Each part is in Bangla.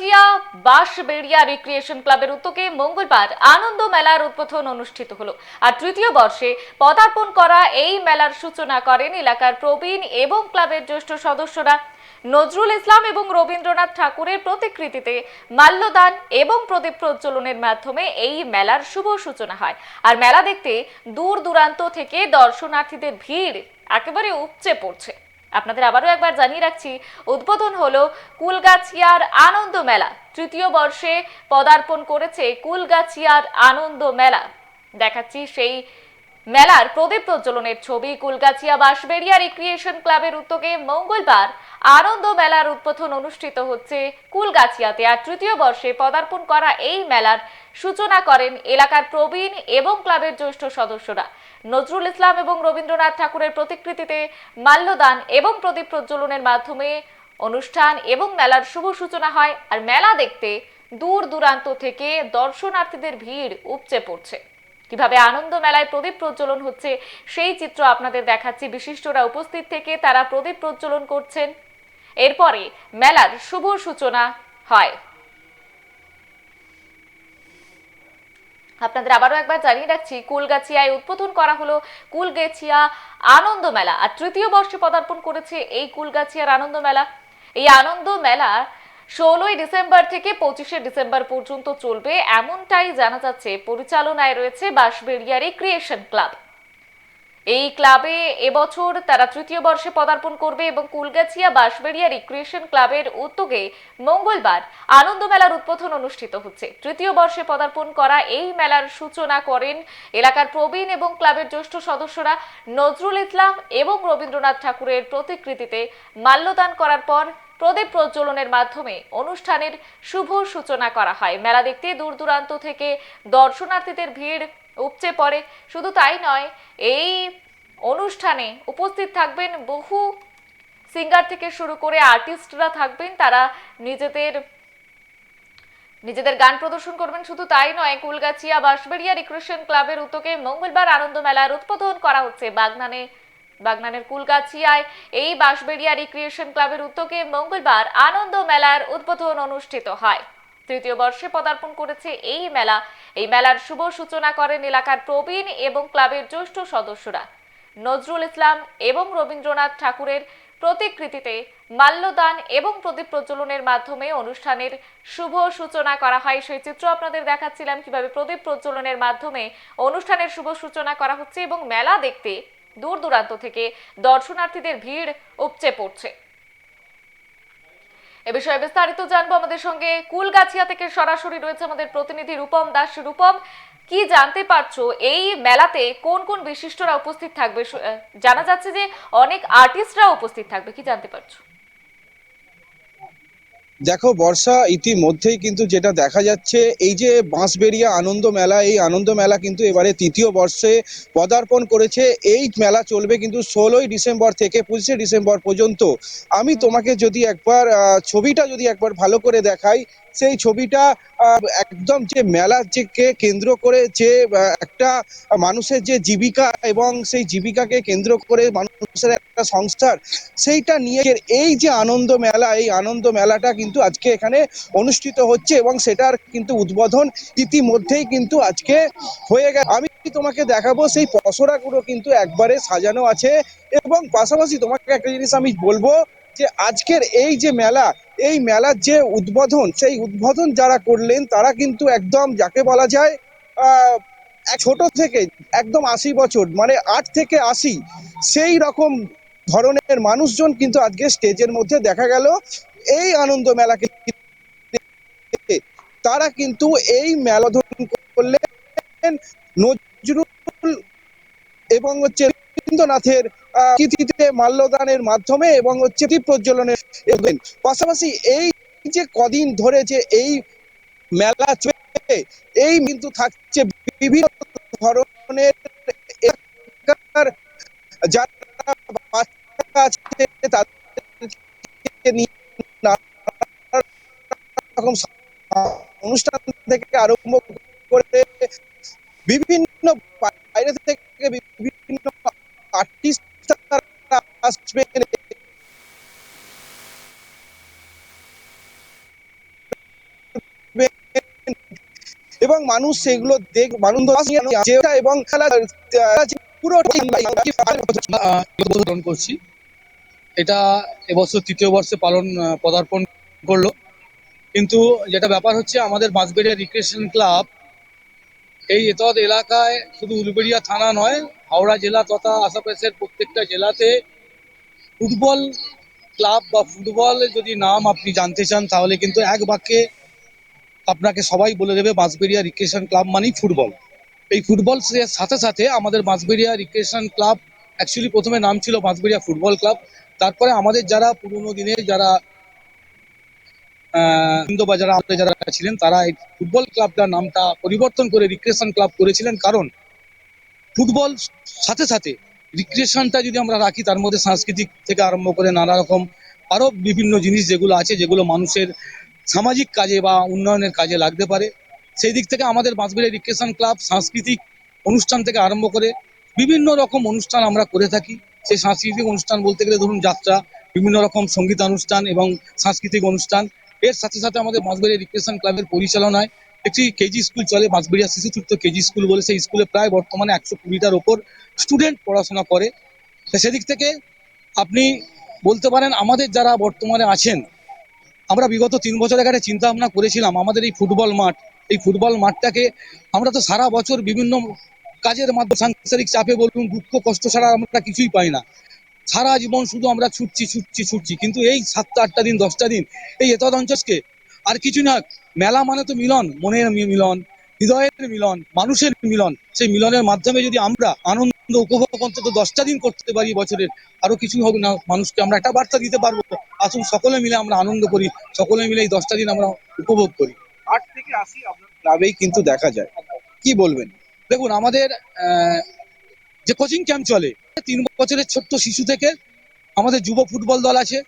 কুলগাছিয়া বাঁশবেড়িয়া রিক্রিয়েশন ক্লাবের উদ্যোগে মঙ্গলবার আনন্দ মেলার উদ্বোধন অনুষ্ঠিত হলো। আর তৃতীয় বর্ষে পদার্পণ করা এই মেলার সূচনা করেন এলাকার প্রবীণ এবং ক্লাবের জ্যেষ্ঠ সদস্যরা। নজরুল ইসলাম এবং রবীন্দ্রনাথ ঠাকুরের প্রতিকৃতিতে মাল্যদান এবং প্রদীপ প্রজ্বলনের মাধ্যমে এই মেলার শুভ সূচনা হয়। আর মেলা দেখতে দূর দূরান্ত থেকে দর্শনার্থীদের ভিড় একেবারে উপচে পড়ছে। আপনাদের আবারও একবার জানিয়ে রাখছি, উদ্বোধন হলো কুলগাছিয়ার আনন্দ মেলা। তৃতীয় বর্ষে পদার্পণ করেছে কুলগাছিয়ার আনন্দ মেলা। দেখাচ্ছি সেই মেলার প্রদীপ প্রজ্বলনের ছবি কুলগাছিয়া বাঁশবেড়িয়া রিক্রিয়েশন ক্লাবের উদ্যোগে মঙ্গলবার আনন্দ মেলার উদ্বোধন অনুষ্ঠিত হচ্ছে কুলগাছিয়াতে। আর তৃতীয় বর্ষে পদার্পণ করা এই মেলার সূচনা করেন এলাকার প্রবীণ এবং ক্লাবের জ্যেষ্ঠ সদস্যরা। নজরুল ইসলাম এবং রবীন্দ্রনাথ ঠাকুরের প্রতিকৃতিতে মাল্যদান এবং প্রদীপ প্রজ্বলনের মাধ্যমে অনুষ্ঠান এবং মেলার শুভ সূচনা হয়। আর মেলা দেখতে দূর দূরান্ত থেকে দর্শনার্থীদের ভিড় উপচে পড়ছে। কীভাবে আনন্দ মেলায় প্রদীপ প্রজ্বলন হচ্ছে, সেই চিত্র আপনাদের দেখাচ্ছি। বিশিষ্টরা উপস্থিত থেকে তারা প্রদীপ প্রজ্বলন করছেন। এরপরে মেলার শুভ সূচনা হয়। আপনাদের আবারও একবার জানিয়ে রাখছি, কুলগাছিয়ায় উদ্বোধন করা হলো কুলগেছিয়া আনন্দ মেলা আর তৃতীয় বর্ষে পদার্পণ করেছে এই কুলগাছিয়ার আনন্দ মেলা এই আনন্দ মেলা ষোলোই ডিসেম্বর থেকে পঁচিশে ডিসেম্বর পর্যন্ত চলবে। এমনটাই জানা যাচ্ছে, পরিচালনায় রয়েছে বাঁশবেড়িয়া ক্রিয়েশন ক্লাব এই ক্লাবে এবছর তারা তৃতীয় বর্ষে পদার্পণ করবে এবং কুলগাছিয়া বাঁশবেড়িয়া রিক্রিয়েশন ক্লাবের উদ্যোগে মঙ্গলবার আনন্দ মেলার উদ্বোধন অনুষ্ঠিত হচ্ছে। তৃতীয় বর্ষে পদার্পণ করা এই মেলার সূচনা করেন এলাকার প্রবীণ এবং ক্লাবের জ্যেষ্ঠ সদস্যরা নজরুল ইসলাম এবং রবীন্দ্রনাথ ঠাকুরের প্রতিকৃতিতে মাল্যদান করার পর প্রদীপ প্রজ্বলনের মাধ্যমে অনুষ্ঠানের শুভ সূচনা করা হয়। মেলা দেখতে দূর দূরান্ত থেকে দর্শনার্থীদের ভিড় উপচে পড়ে। শুধু তাই নয়, এই অনুষ্ঠানে উপস্থিত থাকবেন বহু সিঙ্গার থেকে শুরু করে আর্টিস্টরা থাকবেন। তারা নিজেদের নিজেদের গান প্রদর্শন করবেন। শুধু তাই নয়, কুলগাছিয়া বাঁশবেড়িয়া রিক্রেশন ক্লাবের উদ্যোগে মঙ্গলবার আনন্দ মেলার উদ্বোধন করা হচ্ছে। বাগনানে বাগনানের কুলগাছিয়ায় এই বাঁশবেড়িয়া রিক্রিয়েশন ক্লাবের উদ্যোগে মঙ্গলবার আনন্দ মেলার উদ্বোধন অনুষ্ঠিত হয়। তৃতীয় বর্ষে পদার্পণ করেছে এই মেলা। এই মেলার শুভ সূচনা করেন এলাকার প্রবীণ এবং ক্লাবের জ্যেষ্ঠ সদস্যরা। নজরুল ইসলাম এবং রবীন্দ্রনাথ ঠাকুরের প্রতিকৃতিতে মাল্যদান এবং প্রদীপ প্রজ্বলনের মাধ্যমে অনুষ্ঠানের শুভ সূচনা করা হয়। সেই চিত্র আপনাদের দেখাচ্ছিলাম, কীভাবে প্রদীপ প্রজ্বলনের মাধ্যমে অনুষ্ঠানের শুভ সূচনা করা হচ্ছে এবং মেলা দেখতে দূর দূরান্ত থেকে দর্শনার্থীদের ভিড় উপচে পড়ছে। এ বিষয়ে বিস্তারিত জানব আমাদের সঙ্গে কুলগাছিয়া থেকে সরাসরি রয়েছে আমাদের প্রতিনিধি রূপম দাস। রূপম, কি জানতে পারছ? এই মেলাতে কোন কোন বিশিষ্টরা উপস্থিত থাকবে? জানা যাচ্ছে যে অনেক আর্টিস্টরা উপস্থিত থাকবে, কি জানতে পারছ? দেখো, বর্ষা ইতিমধ্যেই কিন্তু যেটা দেখা যাচ্ছে, এই যে বাঁশবেড়িয়া আনন্দ মেলা, এই আনন্দ মেলা কিন্তু এবারে তৃতীয় বর্ষে পদার্পণ করেছে। এই মেলা চলবে কিন্তু ষোলোই ডিসেম্বর থেকে পঁচিশে ডিসেম্বর পর্যন্ত। আমি তোমাকে যদি একবার ছবিটা যদি একবার ভালো করে দেখাই সেই ছবিটা একদম যে মেলা যে কেন্দ্র করে যে একটা মানুষের যে জীবিকা এবং সেই জীবিকাকে কেন্দ্র করে মানুষের একটা সংস্থার সেইটা নিয়ে এই যে আনন্দ মেলা, এই আনন্দ মেলাটা কিন্তু আজকে এখানে অনুষ্ঠিত হচ্ছে এবং সেটার কিন্তু উদ্বোধন ইতিমধ্যেই কিন্তু আজকে হয়ে গেছে। আমি তোমাকে দেখাবো সেই পসরাগুলো কিন্তু একবারে সাজানো আছে এবং পাশাপাশি তোমাকে একটা জিনিস আমি বলব যে আজকের এই যে মেলা, এই মেলার যে উদ্বোধন, সেই উদ্বোধন যারা করলেন, তারা কিন্তু একদম যাকে বলা যায় ছোট থেকে একদম আশি বছর মানে আট থেকে আশি, সেই রকম ধরনের মানুষজন কিন্তু আজকে স্টেজের মধ্যে দেখা গেল। এই আনন্দ মেলাকে তারা কিন্তু এই মেলা উদ্বোধন করলেন নজরুল এবং হচ্ছে রবীন্দ্রনাথের আহ, কীর্তিতে মাল্যদানের মাধ্যমে এবং হচ্ছে প্রজ্বলনের পাশাপাশি এই যে কদিন ধরে যে এই মেলা চলবে এই কিন্তু থাকছে বিভিন্ন ধরনের যারা বাচ্চা আছে তাদেরকে নিয়ে অনুষ্ঠান থেকে আরম্ভ করে বিভিন্ন বাইরে থেকে বিভিন্ন আর্টিস্ট আসবেন এবং মানুষ সেগুলো দেখ মানুষ এবং খেলা পুরোটা করছি। এটা এবছর তৃতীয় বর্ষে পালন পদার্পণ করল। কিন্তু যেটা ব্যাপার হচ্ছে, আমাদের বাঁশবেড়িয়া রিক্রিয়েশন ক্লাব এই এতদ এলাকায় শুধু উলবেড়িয়া থানা নয়, হাওড়া জেলা তথা আশেপাশের প্রত্যেকটা জেলাতে ফুটবল ক্লাব বা ফুটবল যদি নাম আপনি জানতে চান, তাহলে কিন্তু এক বাক্যে আপনাকে সবাই বলে দেবে বাঁশবেড়িয়া রিক্রিয়েশন ক্লাব মানেই ফুটবল। এই ফুটবল সাথে সাথে আমাদের বাঁশবেড়িয়া রিক্রিয়েশন ক্লাব অ্যাকচুয়ালি প্রথমে নাম ছিল বাঁশবেড়িয়া ফুটবল ক্লাব। তারপরে আমাদের যারা পুরোনো দিনের যারা যারা আমাদের যারা ছিলেন, তারা এই ফুটবল ক্লাবটার নামটা পরিবর্তন করে রিক্রিয়েশন ক্লাব করেছিলেন। কারণ ফুটবল সাথে সাথে রিক্রিয়েশনটা যদি আমরা রাখি, তার মধ্যে সাংস্কৃতিক থেকে আরম্ভ করে নানা রকম আরও বিভিন্ন জিনিস যেগুলো আছে, যেগুলো মানুষের সামাজিক কাজে বা উন্নয়নের কাজে লাগতে পারে। সেই দিক থেকে আমাদের বাঁশবেড়িয়া রিক্রিয়েশন ক্লাব সাংস্কৃতিক অনুষ্ঠান থেকে আরম্ভ করে বিভিন্ন রকম অনুষ্ঠান আমরা করে থাকি। সেই সাংস্কৃতিক অনুষ্ঠান বলতে গেলে ধরুন যাত্রা, বিভিন্ন রকম সঙ্গীতানুষ্ঠান এবং সাংস্কৃতিক অনুষ্ঠান। এর সাথে সাথে আমাদের বাঁশবেড়িয়া রিক্রিয়েশন ক্লাবের পরিচালনায় একটি কেজি স্কুল চলে বাঁশবেড়িয়া শিশুতীর্থ কেজি স্কুল বলে। সেই স্কুলে প্রায় বর্তমানে একশো কুড়িটার ওপর স্টুডেন্ট পড়াশোনা করে। সেদিক থেকে আপনি বলতে পারেন, আমাদের যারা বর্তমানে আছেন, আমরা বিগত তিন বছর আগে চিন্তা ভাবনা করেছিলাম, আমাদের এই ফুটবল মাঠ, এই ফুটবল মাঠটাকে আমরা তো সারা বছর বিভিন্ন কাজের মাধ্যমে সাংসারিক চাপে বলুন, দুঃখ কষ্ট ছাড়া আমরা কিছুই পাই না। সারা জীবন শুধু আমরা ছুটছি ছুটছি ছুটছি। কিন্তু এই সাতটা আটটা দিন দশটা দিন এই এতদ অঞ্চলকে আর কিছু না মেলা মানে তো মিলন মনের মিলন হৃদয়ের মিলন মানুষের মিলন। সেই মিলনের মাধ্যমে যদি আমরা আনন্দ উপভোগ অন্তত দশটা দিন করতে পারি বছরের আরও কিছু হোক না মানুষকে আমরা একটা বার্তা দিতে পারব। আসুন সকলে মিলে আমরা আনন্দ করি সকলে মিলে এই দশটা দিন আমরা উপভোগ করি। আট থেকে আশি আপনার ক্লাবেই কিন্তু দেখা যায়। কি বলবেন? দেখুন আমাদের আহ, যে কোচিং ক্যাম্প চলে। তিন বছরের ছোট্ট শিশু থেকে আমাদের যুব ফুটবল দল আছে।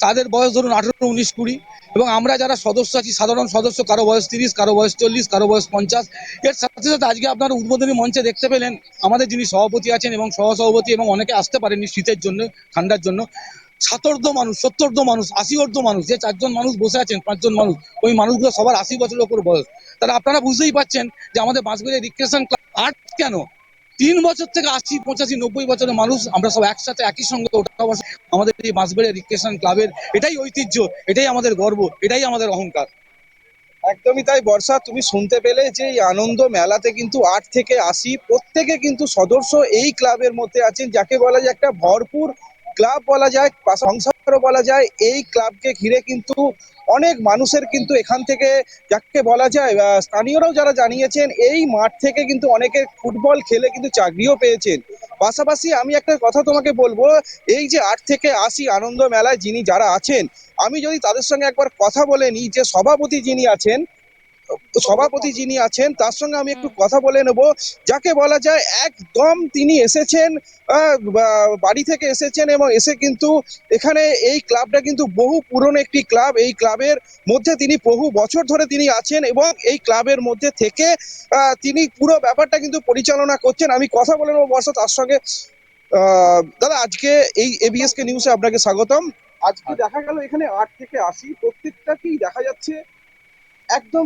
তাদের বয়স ধরুন আঠেরো, উনিশ, কুড়ি। এবং আমরা যারা সদস্য আছি, সাধারণ সদস্য, কারও বয়স তিরিশ, কারও বয়স চল্লিশ, কারও বয়স পঞ্চাশ। এর সাথে সাথে আজকে আপনারা উদ্বোধনী মঞ্চে দেখতে পেলেন আমাদের যিনি সভাপতি আছেন এবং সহসভাপতি এবং অনেকে আসতে পারেননি শীতের জন্য, ঠান্ডার জন্য। সাতর্ধ মানুষ সত্তর্ধ মানুষ আশি অর্ধ মানুষ, যে চারজন মানুষ বসে আছেন, পাঁচজন মানুষ, ওই মানুষগুলো সবার আশি বছরের ওপর বয়স। তাহলে আপনারা বুঝতেই পারছেন যে আমাদের বাঁশবেড়িয়া রিক্রেশন আট কেন? তিন বছর থেকে আশি, পঁচাশি, নব্বই বছরের মানুষ আমরা সব একসাথে, একই সঙ্গে আমাদের এই বাঁশবেড়িয়া রিক্রেশন ক্লাবের এটাই ঐতিহ্য, এটাই আমাদের গর্ব, এটাই আমাদের অহংকার। একদমই তাই, বর্ষা, তুমি শুনতে পেলে যে এই আনন্দ মেলাতে কিন্তু আট থেকে আশি, প্রত্যেকে কিন্তু সদস্য এই ক্লাবের মধ্যে আছেন, যাকে বলা যায় একটা ভরপুর ক্লাব বলা যায় সংসারও বলা যায়, এই ক্লাবকে ঘিরে কিন্তু অনেক মানুষের কিন্তু এখান থেকে যাকে বলা যায় স্থানীয়রাও যারা জানিয়েছেন, এই মাঠ থেকে কিন্তু অনেকে ফুটবল খেলে কিন্তু চাকরিও পেয়েছেন। পাশাপাশি আমি একটা কথা তোমাকে বলব, এই যে আট থেকে আশি আনন্দ মেলায় যিনি যারা আছেন, আমি যদি তাদের সঙ্গে একবার কথা বলে নিই যে সভাপতি যিনি আছেন সভাপতি যিনি আছেন, তার সঙ্গে আমি একটু কথা বলে নেব। যাকে বলা যায়, একদম তিনি এসেছেন বাড়ি থেকে এসেছেন এবং এসে কিন্তু এখানে এই ক্লাবটা কিন্তু বহু পুরনো একটি ক্লাব। এই ক্লাবের মধ্যে তিনি বহু বছর ধরে তিনি আছেন এবং এই ক্লাবের মধ্যে থেকে তিনি পুরো ব্যাপারটা কিন্তু পরিচালনা করছেন। আমি কথা বলে নেব বর্ষা তার সঙ্গে। দাদা, আজকে এই এবিএস কে নিউজে আপনাকে স্বাগতম। আজকে দেখা গেল এখানে আট থেকে আশি। প্রত্যেকটাকেই দেখা যাচ্ছে একদম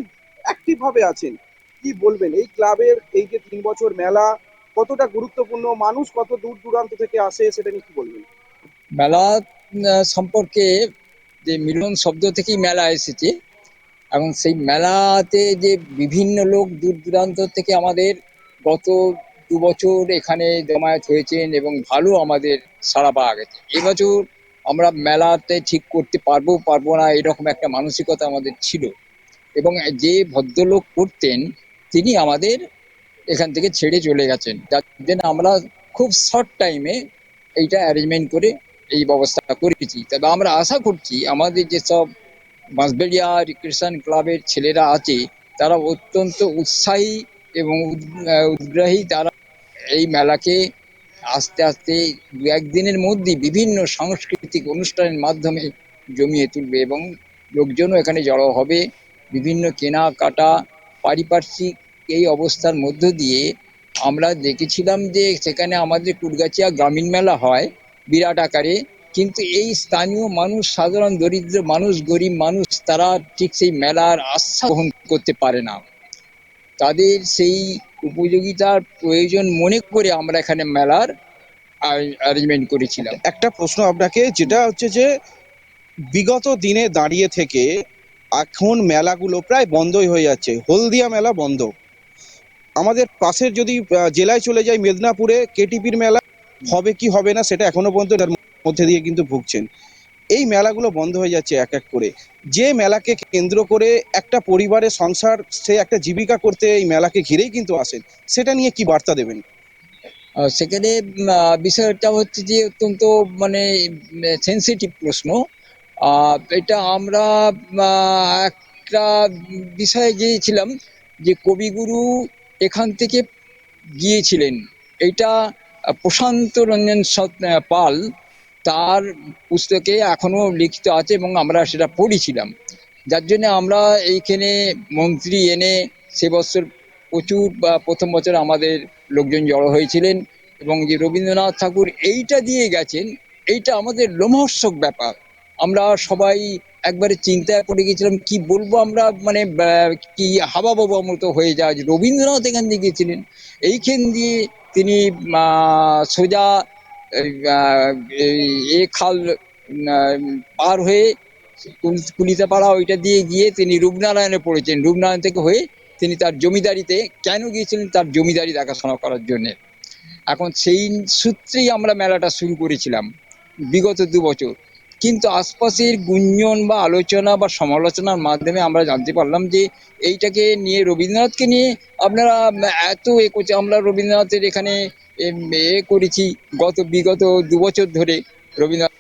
অ্যাক্টিভ ভাবে আছেন? কি বলবেন? এই ক্লাবের এই যে তিন বছর মেলা, কতটা গুরুত্বপূর্ণ, মানুষ কত দূর দূরান্ত থেকে আসে, সেটা নিয়ে কি বলবেন? মেলা সম্পর্কে যে মিলন শব্দ থেকেই মেলা এসেছে, এবং সেই মেলাতে যে বিভিন্ন লোক দূর দূরান্ত থেকে আমাদের গত দু বছর এখানে জমায়েত হয়েছেন এবং ভালো আমাদের সারা পাওয়া গেছে। এবছর আমরা মেলাতে ঠিক করতে পারব পারব না, এরকম একটা মানসিকতা আমাদের ছিল। এবং যে ভদ্রলোক করতেন, তিনি আমাদের এখান থেকে ছেড়ে চলে গেছেন। যার জন্য আমরা খুব শর্ট টাইমে এইটা অ্যারেঞ্জমেন্ট করে এই ব্যবস্থা করেছি। তবে আমরা আশা করছি, আমাদের যেসব বাঁশবেড়িয়া রিক্রিয়েশন ক্লাবের ছেলেরা আছে, তারা অত্যন্ত উৎসাহী এবং উদ্গ্রাহী। তারা এই মেলাকে আস্তে আস্তে দু একদিনের মধ্যে বিভিন্ন সাংস্কৃতিক অনুষ্ঠানের মাধ্যমে জমিয়ে তুলবে এবং লোকজনও এখানে জড়ো হবে। বিভিন্ন কেনাকাটা পারিপার্শ্বিক এই অবস্থার মধ্য দিয়ে আমরা দেখেছিলাম যে সেখানে আমাদের কুটগাছিয়া গ্রামীণ মেলা হয়, বিরাট আকারে। কিন্তু এই স্থানীয় মানুষ, সাধারণ দরিদ্র মানুষ, গরিব মানুষ, তারা ঠিক সেই মেলার আস্থা গ্রহণ করতে পারে না। তাদের সেই উপযোগিতার প্রয়োজন মনে করে আমরা এখানে মেলার অ্যারেঞ্জমেন্ট করেছিলাম। একটা প্রশ্ন আপনাকে, যেটা হচ্ছে যে বিগত দিনে দাঁড়িয়ে থেকে এখন মেলাগুলো প্রায় বন্ধই হয়ে যাচ্ছে। হলদিয়া মেলা বন্ধ। আমাদের পাশের যদি জেলায় চলে যায় মেদিনীপুরে, কেটিপির মেলা, হবে কি হবে না সেটা এখনও পর্যন্ত এটার মধ্যে দিয়ে কিন্তু ভুগছেন। এই মেলাগুলো বন্ধ হয়ে যাচ্ছে এক এক করে। যে মেলাকে কেন্দ্র করে একটা পরিবারের সংসার, সে একটা জীবিকা করতে এই মেলাকে ঘিরেই কিন্তু আসেন, সেটা নিয়ে কি বার্তা দেবেন? সেখানে বিষয়টা হচ্ছে যে অত্যন্ত মানে সেন্সিটিভ প্রশ্ন। এটা আমরা একটা বিষয়ে গিয়েছিলাম যে কবিগুরু এখান থেকে গিয়েছিলেন। এটা প্রশান্ত রঞ্জন পাল তার পুস্তকে এখনও লিখিত আছে এবং আমরা সেটা পড়েছিলাম। যার জন্য আমরা এইখানে মন্ত্রী এনে সে বছর প্রচুর, বা প্রথম বছর আমাদের লোকজন জড়ো হয়েছিলেন এবং যে রবীন্দ্রনাথ ঠাকুর এইটা দিয়ে গেছেন, এইটা আমাদের লোমহর্ষক ব্যাপার। আমরা সবাই একবারে চিন্তায় পড়ে গেছিলাম কি বলব আমরা? মানে কি হাবা বাবা মতো হয়ে যায়। রবীন্দ্রনাথ এখান দিয়ে গিয়েছিলেন। এইখান দিয়ে তিনি সোজা, এ খাল পার হয়ে কুল- কুলিতাপাড়া ওইটা দিয়ে গিয়ে তিনি রূপনারায়ণে পড়েছেন। রূপনারায়ণ থেকে হয়ে তিনি তার জমিদারিতে কেন গিয়েছিলেন? তার জমিদারি দেখাশোনা করার জন্যে। এখন সেই সূত্রেই আমরা মেলাটা শুরু করেছিলাম। বিগত দু বছর। কিন্তু আশপাশের গুঞ্জন বা আলোচনা বা সমালোচনার মাধ্যমে আমরা জানতে পারলাম যে এইটাকে নিয়ে রবীন্দ্রনাথকে নিয়ে আপনারা এত এ করছে। আমরা রবীন্দ্রনাথের এখানে এ করেছি গত, বিগত দু বছর ধরে। রবীন্দ্রনাথ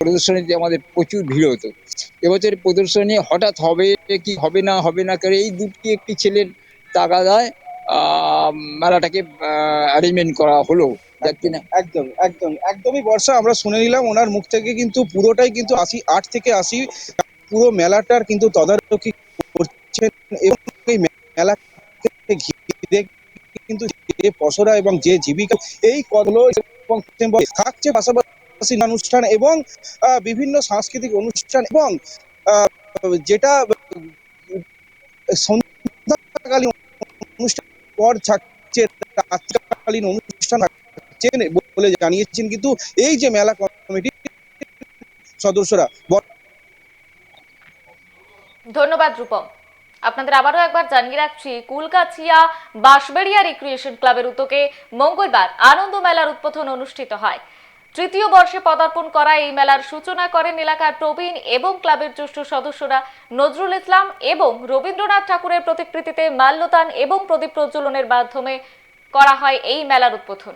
প্রদর্শনীতে আমাদের প্রচুর ভিড় হতো। এবছর প্রদর্শনী হঠাৎ হবে কি, হবে না হবে না করে এই দুটি একটি ছেলের তাগাদায় মেলাটাকে অ্যারেঞ্জমেন্ট করা হলো। একদম একদম, একদমই বর্ষা, আমরা শুনে নিলাম ওনার মুখ থেকে কিন্তু পুরোটাই কিন্তু আশি, আট থেকে আশি, পুরো মেলাটার কিন্তু তদারকি করছেন এবং এই মেলাকে কিন্তু যে পসরা এবং যে জীবিকা, এই কদলো এবং থাকছে পাশাপাশি অনুষ্ঠান এবং বিভিন্ন সাংস্কৃতিক অনুষ্ঠান এবং যেটা সন্ধ্যাকালীন অনুষ্ঠান, পর থাকছে রাত্রিকালীন অনুষ্ঠান। থাকছেন বলে জানিয়েছেন কিন্তু এই যে মেলা কমিটির সদস্যরা ধন্যবাদ, রূপম। আপনাদের আবারও একবার জানিয়ে রাখছি, কুলকাছিয়া বাঁশবেড়িয়া রিক্রিয়েশন ক্লাবের উদ্যোগে মঙ্গলবার আনন্দ মেলার উদ্বোধন অনুষ্ঠিত হয়। তৃতীয় বর্ষে পদার্পণ করা এই মেলার সূচনা করেন এলাকার প্রবীণ এবং ক্লাবের জ্যেষ্ঠ সদস্যরা নজরুল ইসলাম এবং রবীন্দ্রনাথ ঠাকুরের প্রতিকৃতিতে মাল্যদান এবং প্রদীপ প্রজ্বলনের মাধ্যমে করা হয় এই মেলার উদ্বোধন।